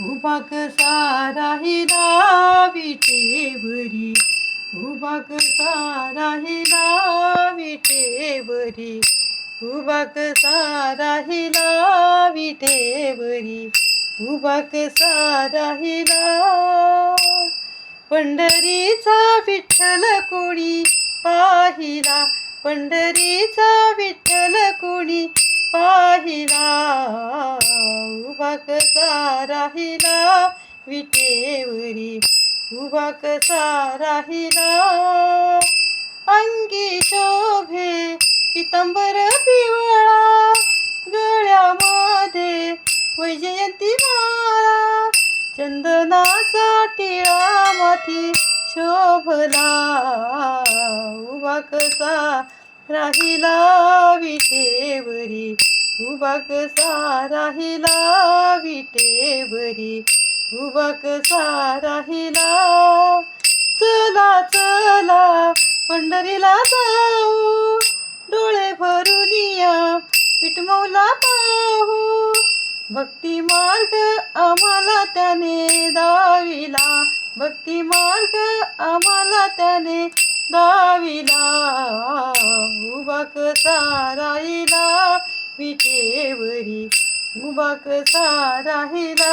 उभा सारा राहिला विटेवरी उभा सारा राहिला विटेवरी उभा सारा राहिला विटेवरी उभा सारा राहिला पंढरीचा विठ्ठल कोणी पाहिला? पंढरीचा विठ्ठल कोणी पाहिला? कसा राहिला? विटेवरी उभा कसा राहिला? अंगी शोभे पितंबर पिवळा गळ्यामध्ये वैजयंती माळा चंदनाचा टिळा माथी शोभला. उभा कसा राहिला. विटेवरी उभा राहिला विटेवरी उभा कसा राहिला चला चला पंढरीला जाऊ. डोळे भरून या पिटमवला पाहू. भक्ती मार्ग आम्हाला त्याने दाविला. भक्ती मार्ग आम्हाला त्याने दाविला. उभा कसा राहिला मुबाक उभा कसा राहिला